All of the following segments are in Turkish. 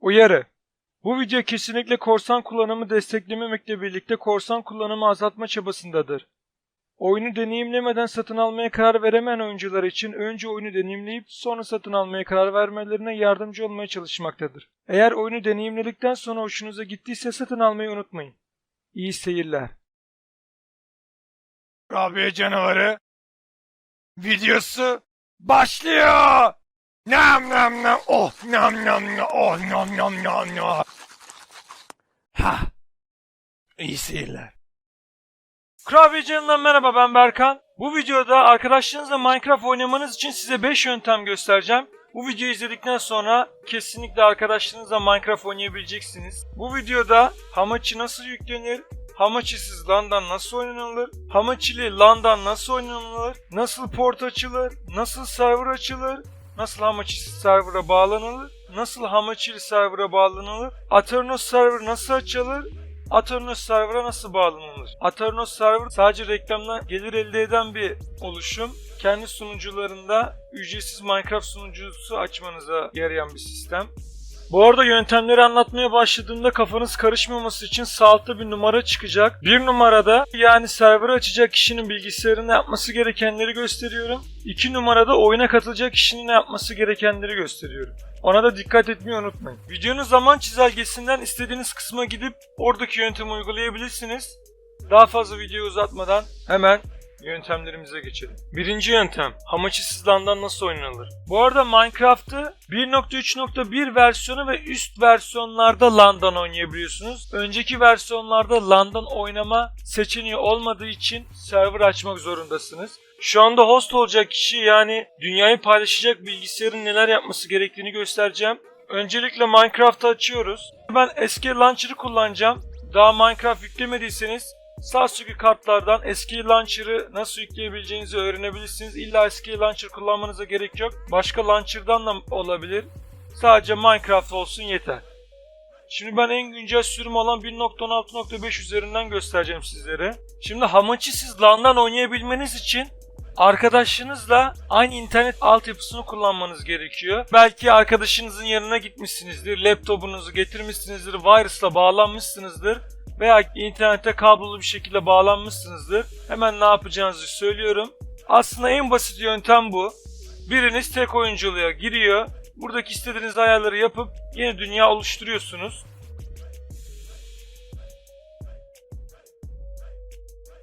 Uyarı. Bu video kesinlikle korsan kullanımı desteklememekle birlikte korsan kullanımı azaltma çabasındadır. Oyunu deneyimlemeden satın almaya karar veremeyen oyuncular için önce oyunu deneyimleyip sonra satın almaya karar vermelerine yardımcı olmaya çalışmaktadır. Eğer oyunu deneyimledikten sonra hoşunuza gittiyse satın almayı unutmayın. İyi seyirler. Kurabiye canavarı videosu başlıyor. Nam nam nam oh nam nam nam oh nam nam nam nam. Ha. İyi seyirler. Kurabiye Canı'ndan merhaba ben Berkan. Bu videoda arkadaşlarınızla Minecraft oynamanız için size 5 yöntem göstereceğim. Bu videoyu izledikten sonra kesinlikle arkadaşlarınızla Minecraft oynayabileceksiniz. Bu videoda Hamachi nasıl yüklenir, Hamachi'siz LAN'dan nasıl oynanılır, Hamachi'li LAN'dan nasıl oynanılır, nasıl port açılır, nasıl server açılır, nasıl Hamachi'siz server'a bağlanılır, nasıl Hamachi'li server'a bağlanılır, Aternos server nasıl açılır, Aternos server'a nasıl bağlanılır? Aternos server sadece reklamdan gelir elde eden bir oluşum. Kendi sunucularında ücretsiz Minecraft sunucusu açmanıza yarayan bir sistem. Bu arada yöntemleri anlatmaya başladığımda kafanız karışmaması için sağ altta bir numara çıkacak. Bir numarada yani server açacak kişinin bilgisayarında yapması gerekenleri gösteriyorum. İki numarada oyuna katılacak kişinin yapması gerekenleri gösteriyorum. Ona da dikkat etmeyi unutmayın. Videonun zaman çizelgesinden istediğiniz kısma gidip oradaki yöntemi uygulayabilirsiniz. Daha fazla videoyu uzatmadan hemen yöntemlerimize geçelim. Birinci yöntem, Hamachi'siz LAN'dan nasıl oynanılır? Bu arada Minecraft'ı 1.3.1 versiyonu ve üst versiyonlarda LAN'dan oynayabiliyorsunuz. Önceki versiyonlarda LAN'dan oynama seçeneği olmadığı için server açmak zorundasınız. Şu anda host olacak kişi yani dünyayı paylaşacak bilgisayarın neler yapması gerektiğini göstereceğim. Öncelikle Minecraft'ı açıyoruz. Ben eski launcher'ı kullanacağım. Daha Minecraft yüklemediyseniz üstteki kartlardan eski launcher'ı nasıl yükleyebileceğinizi öğrenebilirsiniz. İlla eski launcher kullanmanıza gerek yok. Başka launcher'dan da olabilir. Sadece Minecraft olsun yeter. Şimdi ben en güncel sürüm olan 1.16.5 üzerinden göstereceğim sizlere. Şimdi Hamachi'siz LAN'dan oynayabilmeniz için arkadaşınızla aynı internet altyapısını kullanmanız gerekiyor. Belki arkadaşınızın yanına gitmişsinizdir, laptopunuzu getirmişsinizdir, virus'la bağlanmışsınızdır veya internete kablolu bir şekilde bağlanmışsınızdır. Hemen ne yapacağınızı söylüyorum. Aslında en basit yöntem bu. Biriniz tek oyunculuğa giriyor. Buradaki istediğiniz ayarları yapıp yeni dünya oluşturuyorsunuz.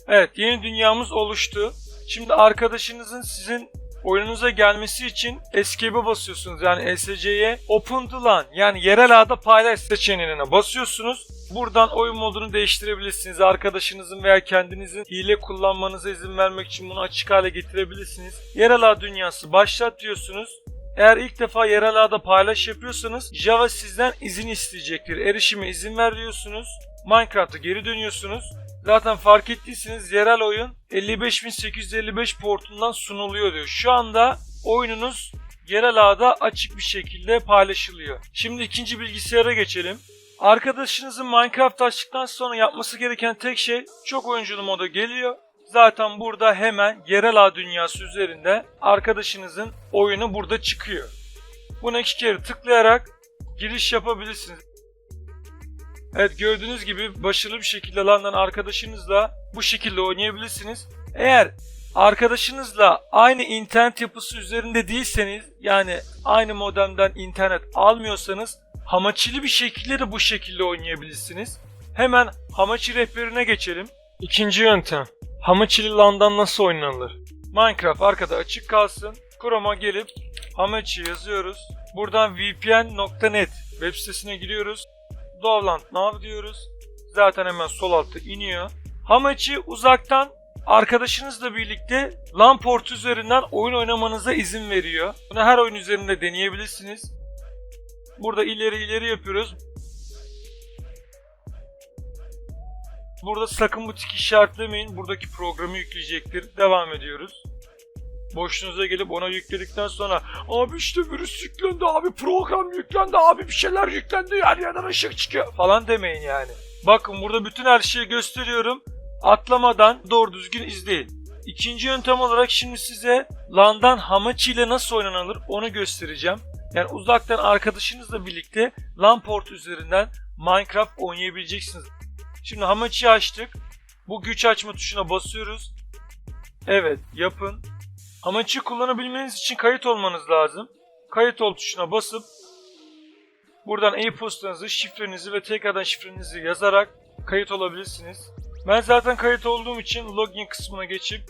Evet yeni dünyamız oluştu. Şimdi arkadaşınızın sizin oyununuza gelmesi için Escape'e basıyorsunuz. Yani ESC'ye Open to LAN yani yerel ağda paylaş seçeneğine basıyorsunuz. Buradan oyun modunu değiştirebilirsiniz. Arkadaşınızın veya kendinizin hile kullanmanıza izin vermek için bunu açık hale getirebilirsiniz. Yerel ağ dünyası başlat diyorsunuz. Eğer ilk defa yerel ağda paylaş yapıyorsanız Java sizden izin isteyecektir. Erişime izin ver diyorsunuz. Minecraft'a geri dönüyorsunuz. Zaten fark ettiyseniz yerel oyun 55855 portundan sunuluyor diyor. Şu anda oyununuz yerel ağda açık bir şekilde paylaşılıyor. Şimdi ikinci bilgisayara geçelim. Arkadaşınızın Minecraft açtıktan sonra yapması gereken tek şey çok oyunculu moda geliyor. Zaten burada hemen yerel ağ dünyası üzerinde arkadaşınızın oyunu burada çıkıyor. Buna iki kere tıklayarak giriş yapabilirsiniz. Evet gördüğünüz gibi başarılı bir şekilde LAN'dan arkadaşınızla bu şekilde oynayabilirsiniz. Eğer arkadaşınızla aynı internet yapısı üzerinde değilseniz yani aynı modemden internet almıyorsanız Hamachi'li bir şekilde de bu şekilde oynayabilirsiniz. Hemen Hamachi rehberine geçelim. İkinci yöntem. Hamachi'li LAN'dan nasıl oynanılır? Minecraft arkada açık kalsın. Chrome'a gelip Hamachi yazıyoruz. Buradan vpn.net web sitesine giriyoruz. Dovland Nav diyoruz. Zaten hemen sol altta iniyor. Hamachi uzaktan arkadaşınızla birlikte LAN portu üzerinden oyun oynamanıza izin veriyor. Bunu her oyun üzerinde deneyebilirsiniz. Burada ileri ileri yapıyoruz. Burada sakın bu tik işaretlemeyin. Buradaki programı yükleyecektir. Devam ediyoruz. Boşluğunuza gelip ona yükledikten sonra abi işte virüs yüklendi abi program yüklendi abi bir şeyler yüklendi her yerden ışık çıkıyor falan demeyin yani. Bakın burada bütün her şeyi gösteriyorum. Atlamadan doğru düzgün izleyin. İkinci yöntem olarak şimdi size LAN'dan Hamachi ile nasıl oynanılır onu göstereceğim. Yani uzaktan arkadaşınızla birlikte LAN port üzerinden Minecraft oynayabileceksiniz. Şimdi Hamachi'yi açtık. Bu güç açma tuşuna basıyoruz. Evet yapın. Hamachi kullanabilmeniz için kayıt olmanız lazım. Kayıt ol tuşuna basıp buradan e-postanızı, şifrenizi ve tekrardan şifrenizi yazarak kayıt olabilirsiniz. Ben zaten kayıt olduğum için login kısmına geçip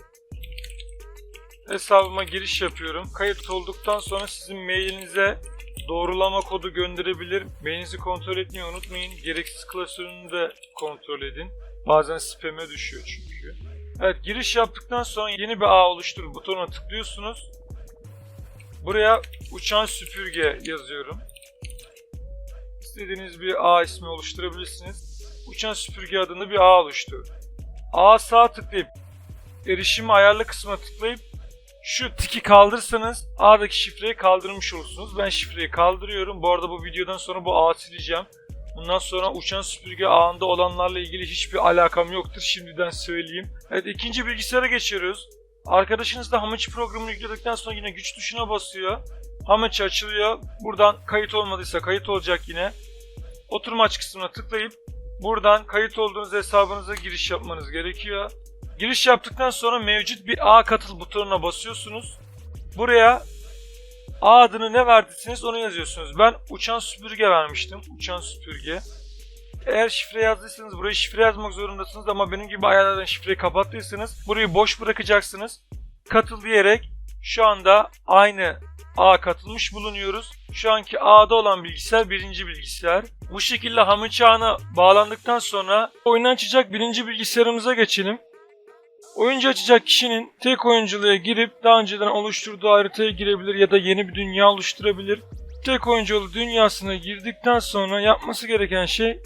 hesabıma giriş yapıyorum. Kayıt olduktan sonra sizin mailinize doğrulama kodu gönderebilir. Mailinizi kontrol etmeyi unutmayın. Gereksiz klasörünü de kontrol edin. Bazen spam'e düşüyor çünkü. Evet giriş yaptıktan sonra yeni bir ağ oluştur butonuna tıklıyorsunuz. Buraya uçan süpürge yazıyorum. İstediğiniz bir ağ ismi oluşturabilirsiniz. Uçan süpürge adında bir ağ oluştur. Ağa sağ tıklayıp erişimi ayarlı kısmına tıklayıp şu tiki kaldırırsanız ağdaki şifreyi kaldırmış olursunuz. Ben şifreyi kaldırıyorum. Bu arada bu videodan sonra bu ağı sileceğim. Bundan sonra uçan süpürge ağında olanlarla ilgili hiçbir alakam yoktur. Şimdiden söyleyeyim. Evet ikinci bilgisayara geçiyoruz. Arkadaşınız da Hamachi programını yükledikten sonra yine güç tuşuna basıyor. Hamachi açılıyor. Buradan kayıt olmadıysa kayıt olacak yine. Oturma aç kısmına tıklayıp buradan kayıt olduğunuz hesabınıza giriş yapmanız gerekiyor. Giriş yaptıktan sonra mevcut bir ağ katıl butonuna basıyorsunuz. Buraya ağ adını ne verdiyseniz onu yazıyorsunuz. Ben uçan süpürge vermiştim. Uçan süpürge. Eğer şifre yazdıysanız buraya şifre yazmak zorundasınız ama benim gibi ayarlardan şifreyi kapattıysanız burayı boş bırakacaksınız. Katıl diyerek şu anda aynı ağa katılmış bulunuyoruz. Şu anki ağda olan bilgisayar birinci bilgisayar. Bu şekilde Hamachi ağına bağlandıktan sonra oyunu açacak birinci bilgisayarımıza geçelim. Oyuncu açacak kişinin tek oyunculuğa girip daha önceden oluşturduğu haritaya girebilir ya da yeni bir dünya oluşturabilir. Tek oyunculu dünyasına girdikten sonra yapması gereken şey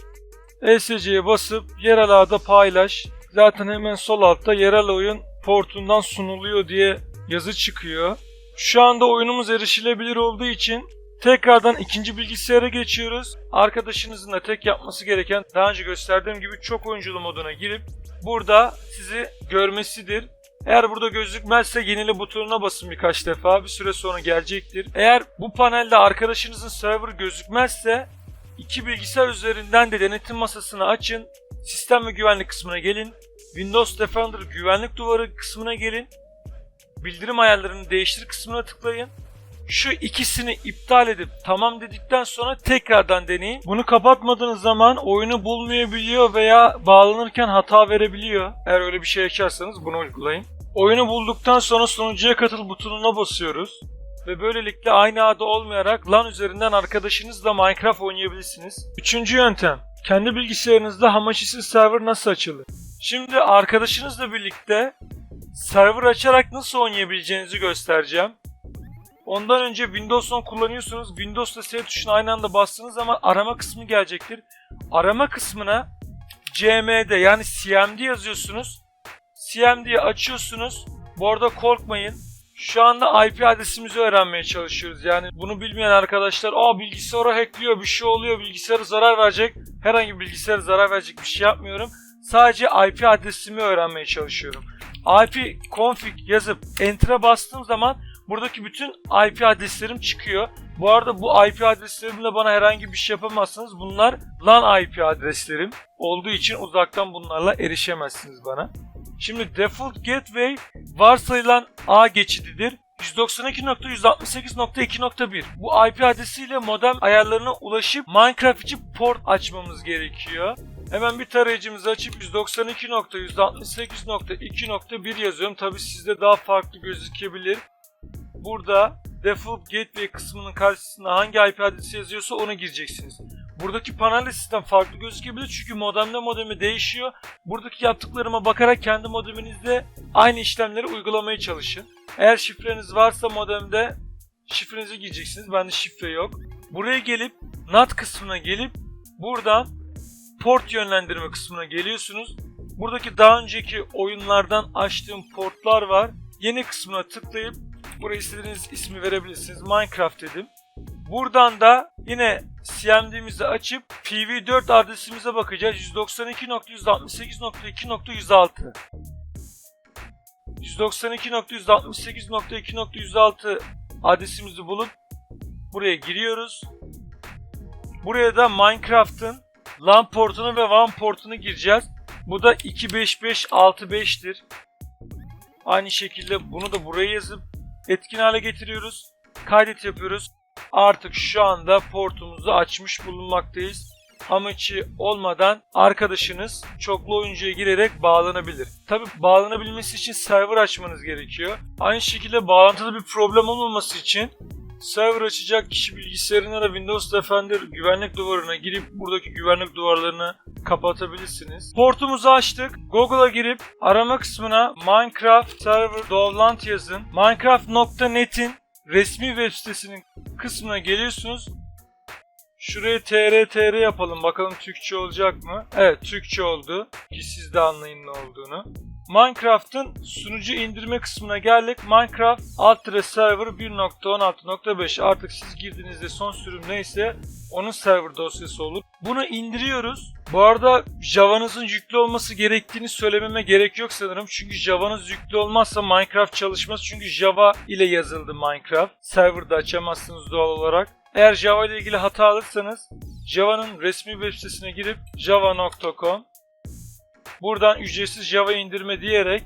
ESC'ye basıp yerel ağda paylaş. Zaten hemen sol altta yerel oyun portundan sunuluyor diye yazı çıkıyor. Şu anda oyunumuz erişilebilir olduğu için tekrardan ikinci bilgisayara geçiyoruz. Arkadaşınızın da tek yapması gereken daha önce gösterdiğim gibi çok oyunculu moduna girip burada sizi görmesidir. Eğer burada gözükmezse yenile butonuna basın birkaç defa. Bir süre sonra gelecektir. Eğer bu panelde arkadaşınızın server gözükmezse iki bilgisayar üzerinden de denetim masasını açın. Sistem ve güvenlik kısmına gelin. Windows Defender güvenlik duvarı kısmına gelin. Bildirim ayarlarını değiştir kısmına tıklayın. Şu ikisini iptal edip tamam dedikten sonra tekrardan deneyin. Bunu kapatmadığınız zaman oyunu bulmayabiliyor veya bağlanırken hata verebiliyor. Eğer öyle bir şey yaşarsanız bunu uygulayın. Oyunu bulduktan sonra sunucuya katıl butonuna basıyoruz. Ve böylelikle aynı ağda olmayarak LAN üzerinden arkadaşınızla Minecraft oynayabilirsiniz. Üçüncü yöntem. Kendi bilgisayarınızda Hamachi'siz server nasıl açılır? Şimdi arkadaşınızla birlikte server açarak nasıl oynayabileceğinizi göstereceğim. Ondan önce Windows 10 kullanıyorsunuz. Windows'la S tuşuna aynı anda bastığınız zaman arama kısmı gelecektir. Arama kısmına CMD yani CMD yazıyorsunuz. CMD'yi açıyorsunuz. Bu arada korkmayın. Şu anda IP adresimizi öğrenmeye çalışıyoruz. Yani bunu bilmeyen arkadaşlar aa bilgisayara hackliyor bir şey oluyor bilgisayara zarar verecek. Herhangi bir bilgisayara zarar verecek bir şey yapmıyorum. Sadece IP adresimi öğrenmeye çalışıyorum. IP config yazıp enter'a bastığım zaman buradaki bütün IP adreslerim çıkıyor. Bu arada bu IP adreslerimle bana herhangi bir şey yapamazsınız. Bunlar LAN IP adreslerim olduğu için uzaktan bunlarla erişemezsiniz bana. Şimdi default gateway varsayılan ağ geçididir. 192.168.2.1 Bu IP adresiyle modem ayarlarına ulaşıp Minecraft için port açmamız gerekiyor. Hemen bir tarayıcımızı açıp 192.168.2.1 yazıyorum. Tabi sizde daha farklı gözükebilir. Burada default gateway kısmının karşısına hangi IP adresi yazıyorsa onu gireceksiniz. Buradaki panelde sistem farklı gözükebilir çünkü modemde modemi değişiyor. Buradaki yaptıklarıma bakarak kendi modeminizde aynı işlemleri uygulamaya çalışın. Eğer şifreniz varsa modemde şifrenizi gireceksiniz. Bende şifre yok. Buraya gelip NAT kısmına gelip buradan port yönlendirme kısmına geliyorsunuz. Buradaki daha önceki oyunlardan açtığım portlar var. Yeni kısmına tıklayıp buraya istediğiniz ismi verebilirsiniz. Minecraft dedim. Buradan da yine CMD'mizi açıp PV4 adresimize bakacağız. 192.168.2.106 192.168.2.106 adresimizi bulup Buraya giriyoruz. Buraya da Minecraft'ın LAN portunu ve WAN portunu gireceğiz. Bu da 25565'tir. Aynı şekilde bunu da buraya yazıp etkin hale getiriyoruz. Kaydet yapıyoruz. Artık şu anda portumuzu açmış bulunmaktayız. Ham içi olmadan arkadaşınız çoklu oyuncuya girerek bağlanabilir. Tabi bağlanabilmesi için server açmanız gerekiyor. Aynı şekilde bağlantıda bir problem olmaması için server açacak kişi bilgisayarına da Windows Defender güvenlik duvarına girip buradaki güvenlik duvarlarını kapatabilirsiniz. Portumuzu açtık. Google'a girip arama kısmına Minecraft Server Dovlant yazın. Minecraft.net'in resmi web sitesinin kısmına geliyorsunuz. Şuraya tr tr yapalım bakalım Türkçe olacak mı? Evet Türkçe oldu. Ki siz de anlayın ne olduğunu. Minecraft'ın sunucu indirme kısmına geldik. Minecraft Ultra Server 1.16.5 artık siz girdiğinizde son sürüm neyse onun server dosyası olur. Bunu indiriyoruz. Bu arada Java'nızın yüklü olması gerektiğini söylememe gerek yok sanırım. Çünkü Java'nız yüklü olmazsa Minecraft çalışmaz. Çünkü Java ile yazıldı Minecraft. Serverda açamazsınız doğal olarak. Eğer Java ile ilgili hata alırsanız Java'nın resmi web sitesine girip java.com Buradan ücretsiz Java indirme diyerek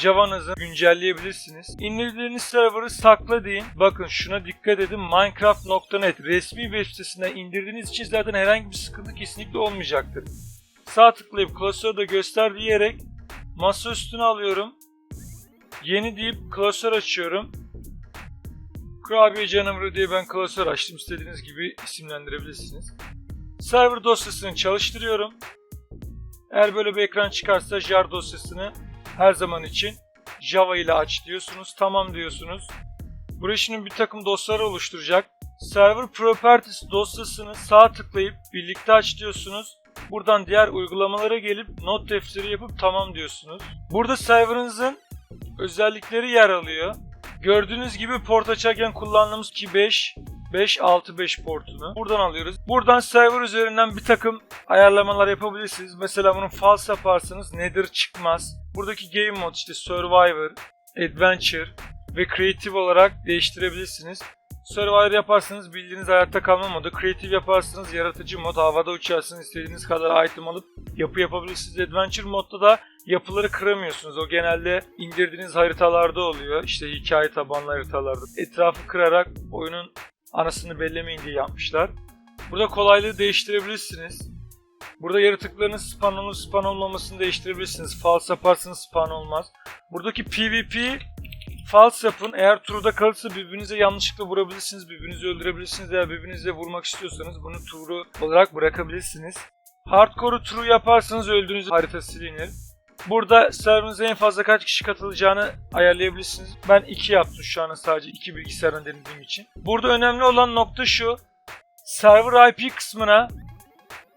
Java'nızı güncelleyebilirsiniz. İndirdiğiniz server'ı sakla deyin. Bakın şuna dikkat edin. Minecraft.net resmi web sitesine indirdiğiniz için zaten herhangi bir sıkıntı kesinlikle olmayacaktır. Sağ tıklayıp klasörde göster diyerek masa üstüne alıyorum. Yeni deyip klasör açıyorum. Kurabiye canavarı diye ben klasör açtım. İstediğiniz gibi isimlendirebilirsiniz. Server dosyasını çalıştırıyorum. Eğer böyle bir ekran çıkarsa jar dosyasını her zaman için Java ile aç diyorsunuz. Tamam diyorsunuz. Buraya şimdi bir takım dosyalar oluşturacak. Server Properties dosyasını sağ tıklayıp birlikte aç diyorsunuz. Buradan diğer uygulamalara gelip not defteri yapıp tamam diyorsunuz. Burada serverınızın özellikleri yer alıyor. Gördüğünüz gibi port açarken kullandığımız 25 565 portunu buradan alıyoruz. Buradan server üzerinden bir takım ayarlamalar yapabilirsiniz. Mesela bunu false yaparsanız Nether çıkmaz. Buradaki game mod işte Survivor, Adventure ve Creative olarak değiştirebilirsiniz. Survivor yaparsanız bildiğiniz hayatta kalma modu. Creative yaparsanız yaratıcı mod. Havada uçarsınız. istediğiniz kadar item alıp yapı yapabilirsiniz. Adventure modda da yapıları kıramıyorsunuz. O genelde indirdiğiniz haritalarda oluyor. İşte hikaye tabanlı haritalarda. Etrafı kırarak oyunun anasını bellemeyin diye yapmışlar. Burada kolaylığı değiştirebilirsiniz. Burada yaratıkların spawn olup spawn olmamasını değiştirebilirsiniz. False yaparsanız spawn olmaz. Buradaki PvP false yapın. Eğer true'da kalırsa birbirinize yanlışlıkla vurabilirsiniz. Birbirinizi öldürebilirsiniz. Eğer birbirinize vurmak istiyorsanız bunu true olarak bırakabilirsiniz. Hardcore'u true yaparsanız öldüğünüz harita silinir. Burada serverinize en fazla kaç kişi katılacağını ayarlayabilirsiniz. Ben 2 yaptım şu an sadece 2 bilgisayardan denediğim için. Burada önemli olan nokta şu. Server IP kısmına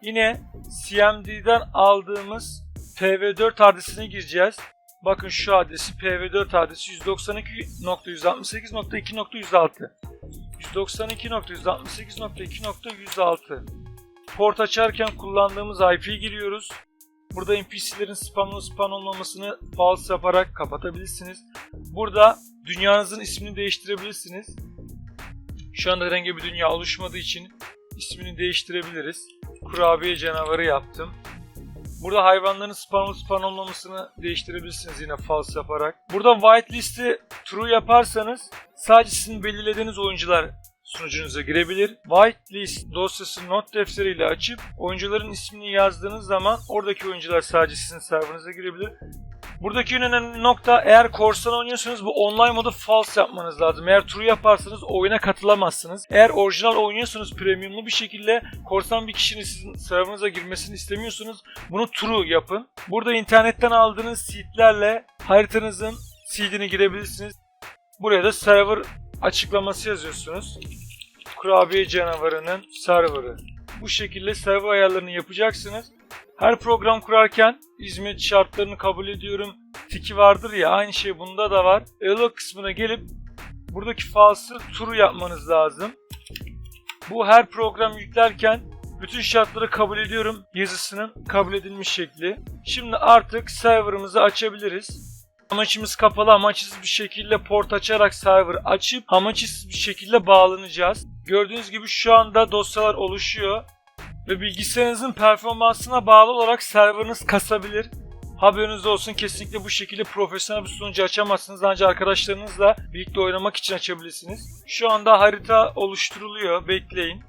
yine CMD'den aldığımız PV4 adresine gireceğiz. Bakın şu adresi PV4 adresi 192.168.2.106 192.168.2.106 Port açarken kullandığımız IP'yi giriyoruz. Burada NPC'lerin spamlı spam olmamasını false yaparak kapatabilirsiniz. Burada dünyanızın ismini değiştirebilirsiniz. Şu anda herhangi bir dünya oluşmadığı için ismini değiştirebiliriz. Kurabiye canavarı yaptım. Burada hayvanların spamlı spam olmamasını değiştirebilirsiniz yine false yaparak. Burada whitelist'i true yaparsanız sadece sizin belirlediğiniz oyuncular sunucunuza girebilir. Whitelist dosyası not defteriyle açıp oyuncuların ismini yazdığınız zaman oradaki oyuncular sadece sizin serverınıza girebilir. Buradaki en önemli nokta eğer korsan oynuyorsanız bu online modu false yapmanız lazım. Eğer true yaparsanız oyuna katılamazsınız. Eğer orijinal oynuyorsanız premiumlu bir şekilde korsan bir kişinin sizin serverınıza girmesini istemiyorsunuz. Bunu true yapın. Burada internetten aldığınız seedlerle haritanızın seedini girebilirsiniz. Buraya da server açıklaması yazıyorsunuz. Kurabiye canavarının serverı. Bu şekilde server ayarlarını yapacaksınız. Her program kurarken hizmet şartlarını kabul ediyorum. Tiki vardır ya aynı şey bunda da var. Elo kısmına gelip buradaki false'ı true yapmanız lazım. Bu her program yüklerken bütün şartları kabul ediyorum yazısının kabul edilmiş şekli. Şimdi artık serverımızı açabiliriz. Hamachi'miz kapalı hamachi'siz bir şekilde port açarak server açıp hamachi'siz bir şekilde bağlanacağız. Gördüğünüz gibi şu anda dosyalar oluşuyor ve bilgisayarınızın performansına bağlı olarak serverınız kasabilir. Haberiniz olsun kesinlikle bu şekilde profesyonel bir sunucu açamazsınız ancak arkadaşlarınızla birlikte oynamak için açabilirsiniz. Şu anda harita oluşturuluyor bekleyin.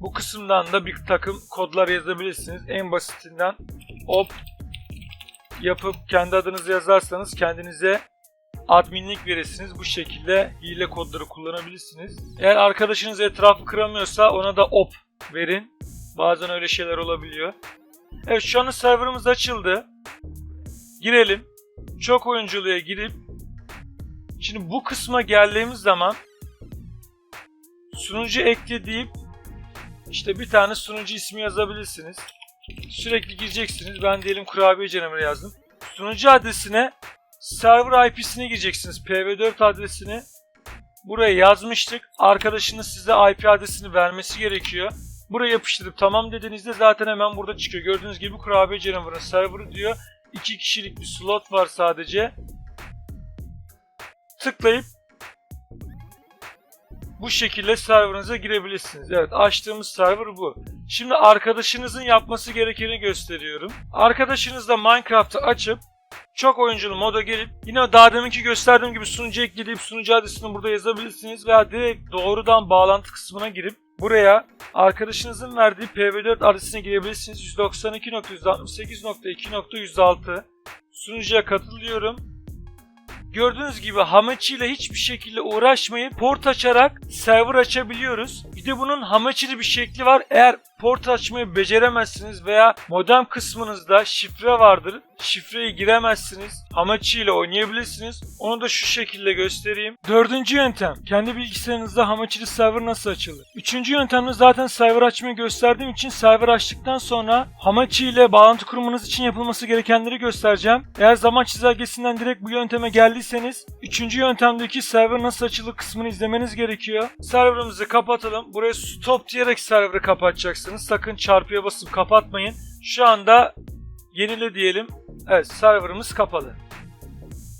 Bu kısımdan da bir takım kodlar yazabilirsiniz. En basitinden op yapıp kendi adınızı yazarsanız kendinize adminlik verirsiniz. Bu şekilde hile kodları kullanabilirsiniz. Eğer arkadaşınız etrafı kıramıyorsa ona da op verin. Bazen öyle şeyler olabiliyor. Evet şu anda serverımız açıldı. Girelim. Çok oyunculuğa girip Şimdi bu kısma geldiğimiz zaman sunucu ekle deyip işte bir tane sunucu ismi yazabilirsiniz. Sürekli gireceksiniz. Ben diyelim kurabiye canavarı yazdım. Sunucu adresine server IP'sini gireceksiniz. PV4 adresini buraya yazmıştık. Arkadaşınız size IP adresini vermesi gerekiyor. Buraya yapıştırıp tamam dediğinizde zaten hemen burada çıkıyor. Gördüğünüz gibi kurabiye canavarı serverı diyor. 2 kişilik bir slot var sadece. Tıklayıp bu şekilde serverınıza girebilirsiniz. Evet açtığımız server bu. Şimdi arkadaşınızın yapması gerekeni gösteriyorum. Arkadaşınızla Minecraft'ı açıp çok oyunculu moda gelip yine daha deminki gösterdiğim gibi sunucu ekleyip sunucu adresini burada yazabilirsiniz veya direkt doğrudan bağlantı kısmına girip buraya arkadaşınızın verdiği PV4 adresine girebilirsiniz. 192.168.2.106 Sunucuya katılıyorum. Gördüğünüz gibi Hamachi ile hiçbir şekilde uğraşmayıp port açarak server açabiliyoruz. Bir de bunun Hamachi'li bir şekli var. Eğer port açmayı beceremezsiniz veya modem kısmınızda şifre vardır. Şifreyi giremezsiniz. Hamachi ile oynayabilirsiniz. Onu da şu şekilde göstereyim. Dördüncü yöntem. Kendi bilgisayarınızda Hamachi'li server nasıl açılır? Üçüncü yöntemde zaten server açmayı gösterdiğim için server açtıktan sonra Hamachi ile bağlantı kurmanız için yapılması gerekenleri göstereceğim. Eğer zaman çizelgesinden direkt bu yönteme geldiyseniz üçüncü yöntemdeki server nasıl açılır kısmını izlemeniz gerekiyor. Serverımızı kapatalım. Buraya stop diyerek serverı kapatacaksınız. Sakın çarpıya basıp kapatmayın. Şu anda yenile diyelim. Evet serverımız kapalı.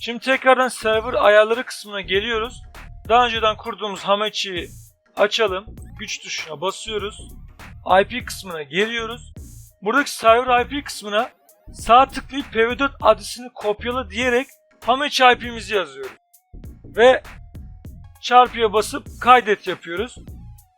Şimdi tekrardan server ayarları kısmına geliyoruz. Daha önceden kurduğumuz Hamachi'yi açalım. Güç tuşuna basıyoruz. IP kısmına geliyoruz. Buradaki server IP kısmına sağ tıklayıp PV4 adresini kopyala diyerek Hamachi IP'mizi yazıyoruz. Ve çarpıya basıp kaydet yapıyoruz.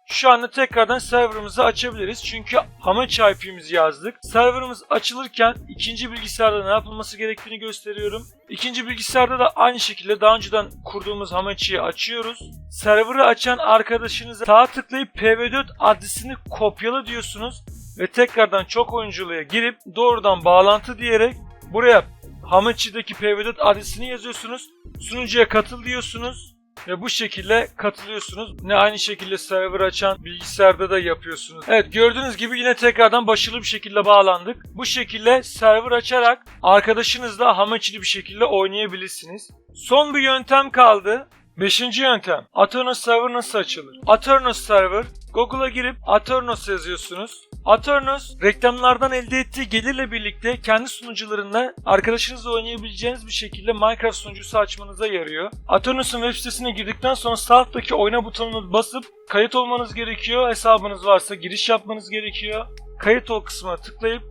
Şu anda tekrardan serverımızı açabiliriz. Çünkü Hamachi IP'mizi yazdık. Serverımız açılırken ikinci bilgisayarda ne yapılması gerektiğini gösteriyorum. İkinci bilgisayarda da aynı şekilde daha önceden kurduğumuz Hamachi'yi açıyoruz. Server'ı açan arkadaşınıza sağ tıklayıp PV4 adresini kopyala diyorsunuz. Ve tekrardan çok oyunculuğa girip doğrudan bağlantı diyerek buraya Hamachi'deki PV4 adresini yazıyorsunuz. Sunucuya katıl diyorsunuz. Ve bu şekilde katılıyorsunuz. Ne aynı şekilde server açan bilgisayarda da yapıyorsunuz. Evet gördüğünüz gibi yine tekrardan başarılı bir şekilde bağlandık. Bu şekilde server açarak arkadaşınızla Hamachi'li bir şekilde oynayabilirsiniz. Son bir yöntem kaldı. Beşinci yöntem. Aternos server nasıl açılır? Aternos server Google'a girip Aternos yazıyorsunuz. Aternos reklamlardan elde ettiği gelirle birlikte kendi sunucularında arkadaşınızla oynayabileceğiniz bir şekilde Minecraft sunucusu açmanıza yarıyor. Aternos'un web sitesine girdikten sonra sağ alttaki oyna butonuna basıp kayıt olmanız gerekiyor. Hesabınız varsa giriş yapmanız gerekiyor. Kayıt ol kısmına tıklayıp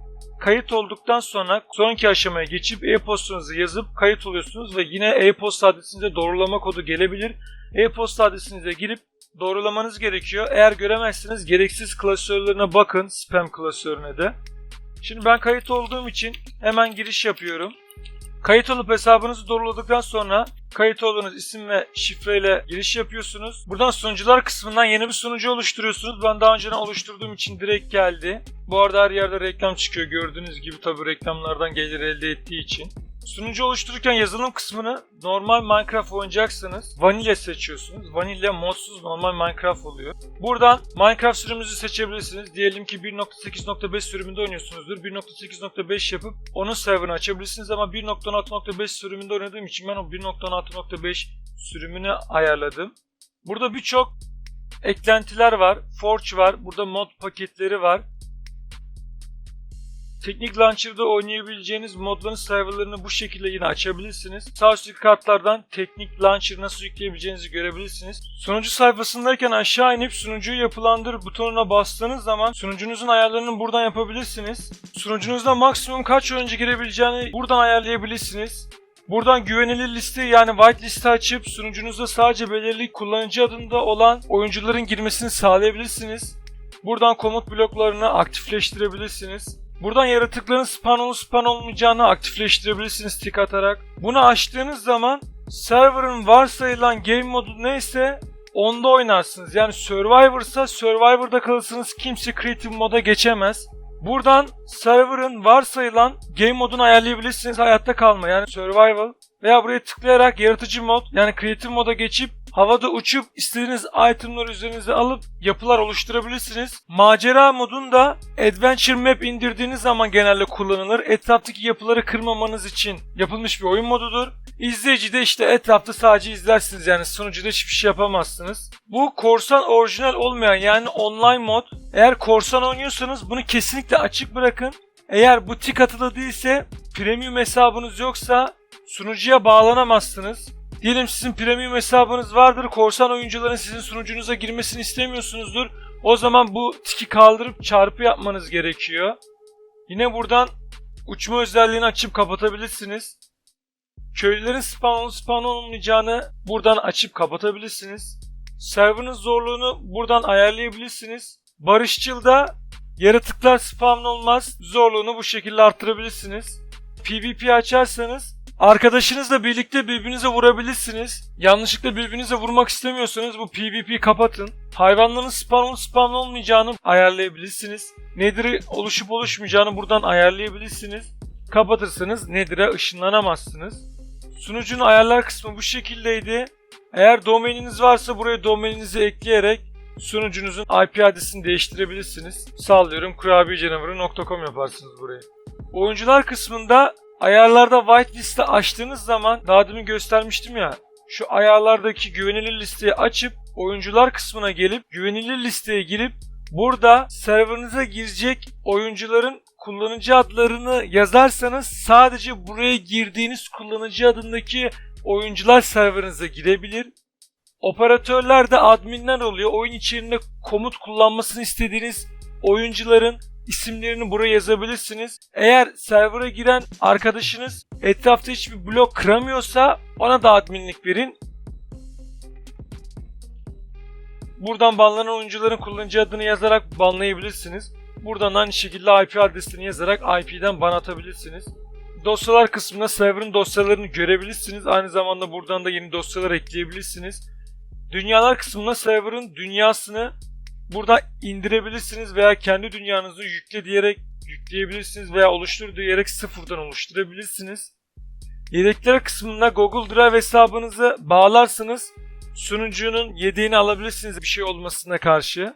kayıt olduktan sonra sonraki aşamaya geçip e-postanızı yazıp kayıt oluyorsunuz ve yine e-posta adresinize doğrulama kodu gelebilir. E-posta adresinize girip doğrulamanız gerekiyor. Eğer göremezseniz gereksiz klasörlerine bakın spam klasörüne de. Şimdi ben kayıt olduğum için hemen giriş yapıyorum. Kayıt olup hesabınızı doğruladıktan sonra kayıt olduğunuz isim ve şifreyle giriş yapıyorsunuz. Buradan sunucular kısmından yeni bir sunucu oluşturuyorsunuz. Ben daha önceden oluşturduğum için direkt geldi. Bu arada her yerde reklam çıkıyor gördüğünüz gibi tabi reklamlardan gelir elde ettiği için. Sunucu oluştururken yazılım kısmını normal Minecraft oynayacaksanız Vanilla seçiyorsunuz. Vanilla modsuz normal Minecraft oluyor. Buradan Minecraft sürümünüzü seçebilirsiniz. Diyelim ki 1.8.5 sürümünde oynuyorsunuzdur. 1.8.5 yapıp onun serverını açabilirsiniz ama 1.6.5 sürümünde oynadığım için ben o 1.6.5 sürümünü ayarladım. Burada birçok eklentiler var. Forge var. Burada mod paketleri var. Teknik Launcher'da oynayabileceğiniz modların serverlarını bu şekilde yine açabilirsiniz. Sağ üstteki kartlardan Teknik Launcher nasıl yükleyebileceğinizi görebilirsiniz. Sunucu sayfasındayken aşağı inip sunucuyu yapılandır butonuna bastığınız zaman sunucunuzun ayarlarını buradan yapabilirsiniz. Sunucunuzda maksimum kaç oyuncu girebileceğini buradan ayarlayabilirsiniz. Buradan güvenilir liste yani white liste açıp sunucunuzda sadece belirli kullanıcı adında olan oyuncuların girmesini sağlayabilirsiniz. Buradan komut bloklarını aktifleştirebilirsiniz. Buradan yaratıkların spawn olup spawn olmayacağını aktifleştirebilirsiniz tik atarak. Bunu açtığınız zaman server'ın varsayılan game modu neyse onda oynarsınız. Yani Survivor ise Survivor'da kalırsınız. Kimse Creative moda geçemez. Buradan server'ın varsayılan game modunu ayarlayabilirsiniz hayatta kalma yani survival veya buraya tıklayarak yaratıcı mod yani creative moda geçip havada uçup istediğiniz itemları üzerinize alıp yapılar oluşturabilirsiniz. Macera modunda adventure map indirdiğiniz zaman genelde kullanılır. Etraftaki yapıları kırmamanız için yapılmış bir oyun modudur. İzleyici de işte etrafta sadece izlersiniz yani sunucuda hiçbir şey yapamazsınız. Bu korsan orijinal olmayan yani online mod. Eğer korsan oynuyorsanız bunu kesinlikle açık bırakın. Eğer bu tik atılı değilse premium hesabınız yoksa sunucuya bağlanamazsınız. Diyelim sizin premium hesabınız vardır. Korsan oyuncuların sizin sunucunuza girmesini istemiyorsunuzdur. O zaman bu tiki kaldırıp çarpı yapmanız gerekiyor. Yine buradan uçma özelliğini açıp kapatabilirsiniz. Köylülerin spawn olup spawn olmayacağını buradan açıp kapatabilirsiniz. Server'ın zorluğunu buradan ayarlayabilirsiniz. Barışçıl'da yaratıklar spawn olmaz. Zorluğunu bu şekilde arttırabilirsiniz. PvP açarsanız arkadaşınızla birlikte birbirinize vurabilirsiniz. Yanlışlıkla birbirinize vurmak istemiyorsanız bu PvP kapatın. Hayvanların spawn olup spawn olmayacağını ayarlayabilirsiniz. Nedir'i oluşup oluşmayacağını buradan ayarlayabilirsiniz. Kapatırsanız Nedir'e ışınlanamazsınız. Sunucunun ayarlar kısmı bu şekildeydi. Eğer domaininiz varsa buraya domaininizi ekleyerek sunucunuzun IP adresini değiştirebilirsiniz. Sallıyorum kurabiyecanavarı.com yaparsınız burayı. Oyuncular kısmında ayarlarda whitelist'i açtığınız zaman daha demin göstermiştim ya şu ayarlardaki güvenilir listeyi açıp oyuncular kısmına gelip güvenilir listeye girip burada serverınıza girecek oyuncuların kullanıcı adlarını yazarsanız sadece buraya girdiğiniz kullanıcı adındaki oyuncular serverınıza girebilir. Operatörler de adminler oluyor. Oyun içerisinde komut kullanmasını istediğiniz oyuncuların isimlerini buraya yazabilirsiniz. Eğer server'a giren arkadaşınız etrafta hiçbir blok kıramıyorsa ona da adminlik verin. Buradan banlanan oyuncuların kullanıcı adını yazarak banlayabilirsiniz. Buradan aynı şekilde IP adresini yazarak IP'den ban atabilirsiniz. Dosyalar kısmında server'ın dosyalarını görebilirsiniz. Aynı zamanda buradan da yeni dosyalar ekleyebilirsiniz. Dünyalar kısmında server'ın dünyasını burada indirebilirsiniz veya kendi dünyanızı yükle diyerek yükleyebilirsiniz veya oluştur diyerek sıfırdan oluşturabilirsiniz. Yedekler kısmında Google Drive hesabınızı bağlarsınız. Sunucunun yedeğini alabilirsiniz bir şey olmasına karşı.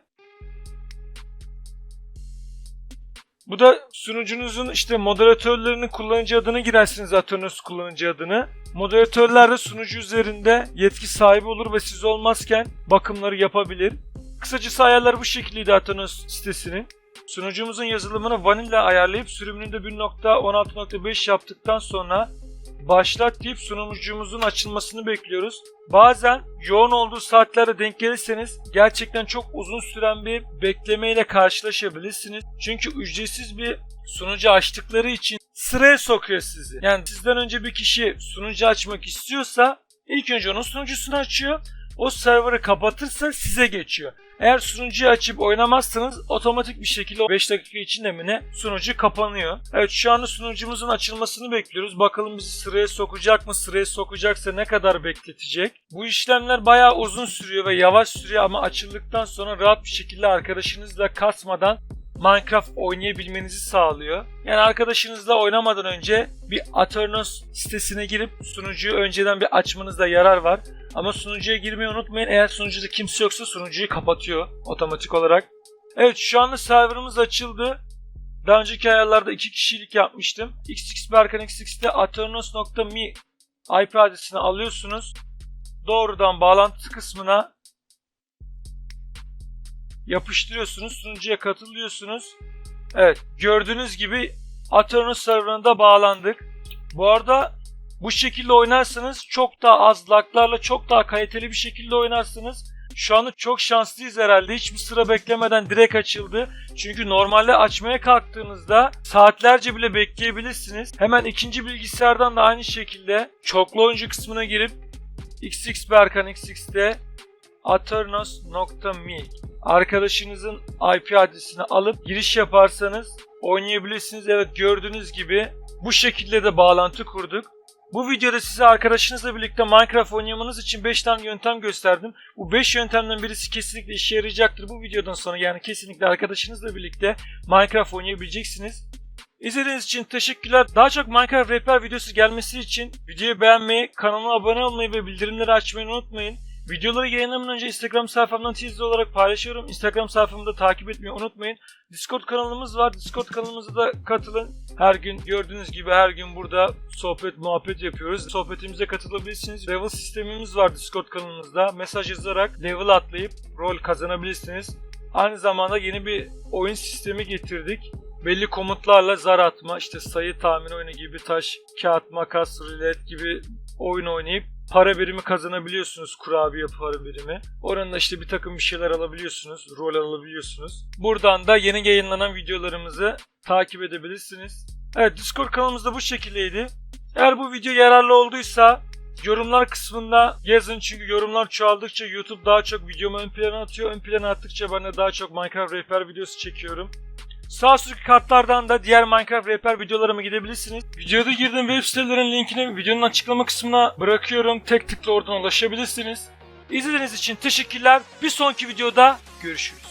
Bu da sunucunuzun işte moderatörlerinin kullanıcı adını girersiniz Aternos kullanıcı adını. Moderatörler de sunucu üzerinde yetki sahibi olur ve siz olmazken bakımları yapabilir. Kısacası ayarlar bu şekildeydi Aternos sitesinin. Sunucumuzun yazılımını vanilla ayarlayıp sürümünü de 1.16.5 yaptıktan sonra başlat deyip sunucumuzun açılmasını bekliyoruz. Bazen yoğun olduğu saatlere denk gelirseniz gerçekten çok uzun süren bir beklemeyle karşılaşabilirsiniz. Çünkü ücretsiz bir sunucu açtıkları için sıraya sokuyor sizi. Yani sizden önce bir kişi sunucu açmak istiyorsa ilk önce onun sunucusunu açıyor. O server'ı kapatırsa size geçiyor. Eğer sunucuyu açıp oynamazsanız otomatik bir şekilde 5 dakika içinde mi ne sunucu kapanıyor. Evet şu anda sunucumuzun açılmasını bekliyoruz. Bakalım bizi sıraya sokacak mı? Sıraya sokacaksa ne kadar bekletecek? Bu işlemler bayağı uzun sürüyor ve yavaş sürüyor ama açıldıktan sonra rahat bir şekilde arkadaşınızla kasmadan Minecraft oynayabilmenizi sağlıyor. Yani arkadaşınızla oynamadan önce bir Aternos sitesine girip sunucuyu önceden bir açmanızda yarar var. Ama sunucuya girmeyi unutmayın. Eğer sunucuda kimse yoksa sunucuyu kapatıyor otomatik olarak. Evet şu anda serverımız açıldı. Daha önceki ayarlarda iki kişilik yapmıştım. XX Berkan aternos.me IP adresini alıyorsunuz. Doğrudan bağlantı kısmına yapıştırıyorsunuz. Sunucuya katılıyorsunuz. Evet gördüğünüz gibi Aternos serverına bağlandık. Bu arada bu şekilde oynarsanız çok daha az laglarla çok daha kaliteli bir şekilde oynarsınız. Şu anda çok şanslıyız herhalde. Hiçbir sıra beklemeden direkt açıldı. Çünkü normalde açmaya kalktığınızda saatlerce bile bekleyebilirsiniz. Hemen ikinci bilgisayardan da aynı şekilde çoklu oyuncu kısmına girip XX Berkan XX'te aternos.me arkadaşınızın IP adresini alıp giriş yaparsanız oynayabilirsiniz. Evet gördüğünüz gibi bu şekilde de bağlantı kurduk. Bu videoda size arkadaşınızla birlikte Minecraft oynamanız için 5 tane yöntem gösterdim. Bu 5 yöntemden birisi kesinlikle işe yarayacaktır. Bu videodan sonra yani kesinlikle arkadaşınızla birlikte Minecraft oynayabileceksiniz. İzlediğiniz için teşekkürler. Daha çok Minecraft rehber videosu gelmesi için videoyu beğenmeyi, kanalıma abone olmayı ve bildirimleri açmayı unutmayın. Videoları yayınlamadan önce Instagram sayfamdan teaser olarak paylaşıyorum. Instagram sayfamı da takip etmeyi unutmayın. Discord kanalımız var. Discord kanalımıza da katılın. Her gün gördüğünüz gibi her gün burada sohbet muhabbet yapıyoruz. Sohbetimize katılabilirsiniz. Level sistemimiz var Discord kanalımızda. Mesaj yazarak level atlayıp rol kazanabilirsiniz. Aynı zamanda yeni bir oyun sistemi getirdik. Belli komutlarla zar atma, işte sayı tahmin oyunu gibi taş, kağıt, makas, rulet gibi oyun oynayıp para birimi kazanabiliyorsunuz. Kurabiye para birimi. Oranında işte bir takım bir şeyler alabiliyorsunuz. Rol alabiliyorsunuz. Buradan da yeni yayınlanan videolarımızı takip edebilirsiniz. Evet Discord kanalımızda bu şekildeydi. Eğer bu video yararlı olduysa yorumlar kısmında yazın çünkü yorumlar çoğaldıkça YouTube daha çok videomu ön plana atıyor. Ön plana attıkça ben de daha çok Minecraft rehber videosu çekiyorum. Sağ üstteki kartlardan da diğer Minecraft rehber videolarıma gidebilirsiniz. Videoda girdiğim web sitelerin linkini videonun açıklama kısmına bırakıyorum. Tek tıkla oradan ulaşabilirsiniz. İzlediğiniz için teşekkürler. Bir sonraki videoda görüşürüz.